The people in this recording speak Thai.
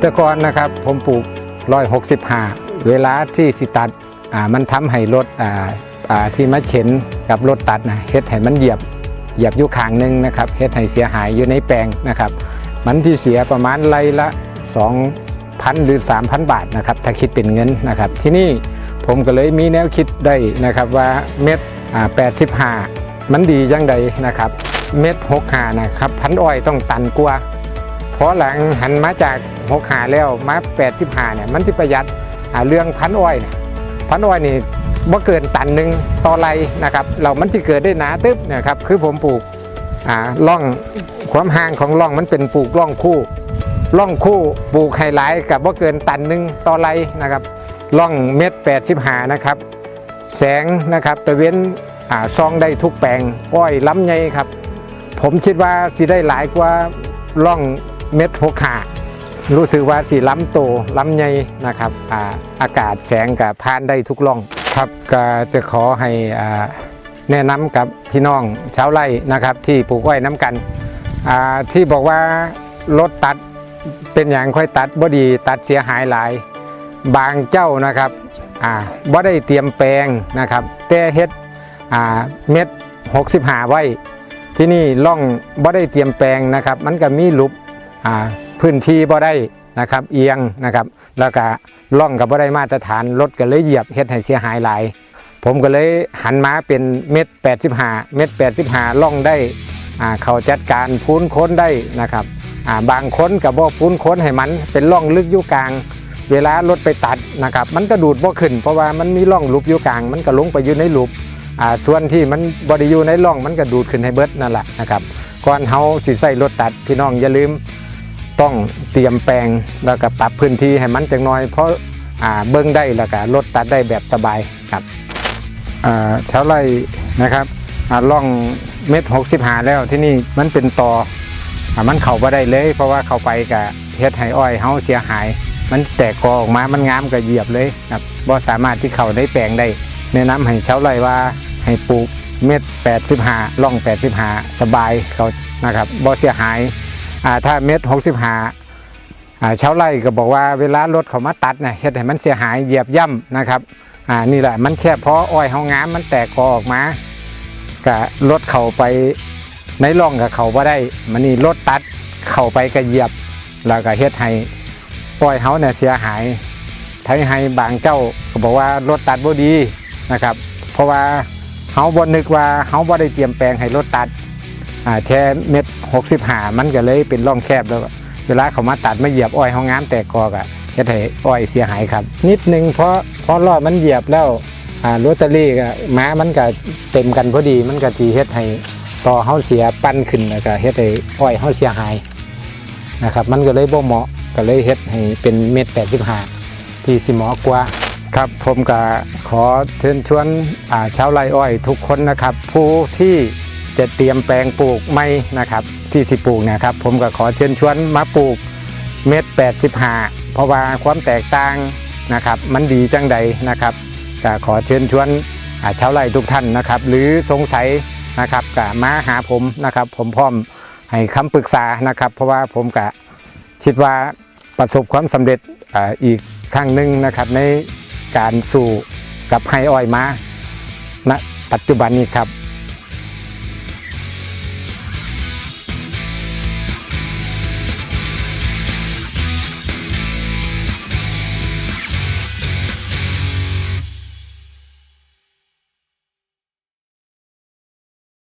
แต่ก่อนนะครับผมปลูกร้อยหกสิบห้าเวลาที่สิตัดมันทำให้รถที่มาเข็นกับรถตัดนะเฮ็ดให้มันเหยียบเหยียบอยู่ข้างหนึ่งนะครับเฮ็ดให้เสียหายอยู่ในแปลงนะครับ มันที่เสียประมาณไรละ2,000 หรือ 3,000 บาทนะครับถ้าคิดเป็นเงินนะครับ ที่นี่ผมก็เลยมีแนวคิดได้นะครับว่าเม็ดอ่า85 มันดีจังใดนะครับ เม็ด65นะครับ พันอ้อยต้องตันกว่า พราะหลังหันมาจาก6หาแล้วมา85เนี่ยมันจะประหยัดเรื่องพันอ้อยเนี่ยพันอ้อยนี่บ่เกินตันหนึ่งต่อไรนะครับเรามันจะเกิดได้หนาตึ๊บนะครับคือผมปลูกอ่าล่องความห่างของล่องมันเป็นปลูกล่องคู่ล่องคู่ปลูกไฮไลท์กับบ่เกินตันหนึ่งต่อไรนะครับล่องเม็ด85นะครับแสงนะครับตะเว้นอ่าซองได้ทุกแปลงอ้อยล้ำใหญ่ครับ ผมคิดว่าสิได้หลายกว่าล่อง เม็ดหกขารู้สึกว่าสีล้ำโตล้ำใหญ่นะครับอาอากาศแสงกับพานได้ทุกล่องครับก็จะขอให้แนะนำกับพี่น้องชาวไร่นะครับ ที่ปลูกอ้อยน้ำกันที่บอกว่ารถตัดเป็นอย่างค่อยตัดบ่ดีตัดเสียหายหลาย บางเจ้านะครับบ่ได้เตรียมแปลงนะครับ แต่เฮ็ดเม็ด65ไว้ ที่นี่ล่องบ่ได้เตรียมแปลงนะครับ มันก็มีหลุบ พื้นที่บ่ได้นะครับเอียงนะครับแล้วก็ล่องกับบ่ได้มาตรฐานรถก็เลยเหยียบเฮ็ดให้เสียหายหลาย ผมก็เลยหันมาเป็นเม็ด85 เม็ด85ล่องได้อ่าเขาจัดการพูนค้นได้นะครับอ่าบางค้นกับบ่พูนค้นให้มันเป็นล่องลึกอยู่กลาง เวลารถไปตัดนะครับมันก็ดูดบ่ขึ้น เพราะว่ามันมีร่องลุบอยู่กลาง มันก็ลงไปอยู่ในลุบอ่าส่วนที่มันบริยูในร่องมันก็ดูดขึ้นให้เบิดนั่นแหละนะครับก่อนเฮาสิใส่รถตัดพี่น้องอย่าลืม ต้องเตรียมแปลงแล้วก็ปรับพื้นที่ให้มันจังน้อย เพราะอ่าเบิ้งได้แล้วก็รถตัดได้แบบสบายครับอ่าชาวไร่นะครับอ่าล่องเม็ดหกสิบหาแล้วที่นี่มันเป็นตออมันเข้าบ่ได้เลย เพราะว่าเข้าไปกับเฮ็ดให้อ้อยเฮาเสียหาย มันแตกกอออกมามันงามก็เหยียบเลยครับบ่สามารถที่เข้าได้แปลงได้แนะนำให้ชาวไร่ว่าให้ปลูกเม็ด85ล่อง85 สบายเขานะครับบ่เสียหาย อ่าถ้าเม็ด65อ่าชาวไร่ก็บอกว่าเวลารถเขามาตัดนะเฮ็ดให้มันเสียหายเหยียบย่ำนะครับอ่านี่แหละมันแค่เพราะอ้อยเฮางามมันแตกกอออกมาก็รถเข้าไปในร่องกับเขาบ่ได้มันนี่รถตัดเข้าไปก็เหยียบแล้วก็เฮ็ดให้อ้อยเฮาเนี่ยเสียหายไทยให้บางเจ้าก็บอกว่ารถตัดบ่ดีนะครับ เพราะว่าเฮาบ่นึกว่าเฮาบ่ได้เตรียมแปลงให้รถตัด แค่เม็ด65มันก็เลยเป็นร่องแคบแล้ว เวลาเขามาตัดมาเหยียบอ้อยเฮางามแตกกอกอะเฮ็ดให้อ้อยเสียหายครับ นิดนึงเพราะเพราะรอบมันเหยียบแล้วอ่าลอตเตอรี่ก็ม้ามันก็เต็มกันพอดีมันก็สิเฮ็ดให้ต่อเฮาเสียปั้นขึ้นแล้วก็เฮ็ดให้อ้อยเฮาเสียหายนะครับมันก็เลยบ่เหมาะก็เลยเฮ็ดให้เป็นเม็ด85ที่สิเหมอกว่าครับผมก็ขอเชิญชวนชาวไร่อ้อยทุกคนนะครับ ผู้ที่ จะเตรียมแปลงปลูกไม่นะครับ ที่สิปลูกนะครับ ผมก็ขอเชิญชวนมาปลูกเม็ด85 เพราะว่าความแตกต่างนะครับ มันดีจังใดนะครับก็ขอเชิญชวนชาวไร่ทุกท่านนะครับ หรือสงสัยนะครับก็มาหาผมนะครับ ผมพร้อมให้คำปรึกษานะครับ เพราะว่าผมก็คิดว่าประสบความสำเร็จอีกครั้งหนึ่งนะครับ ในการสู่กับไฮอ้อยมาณปัจจุบันนี้ครับ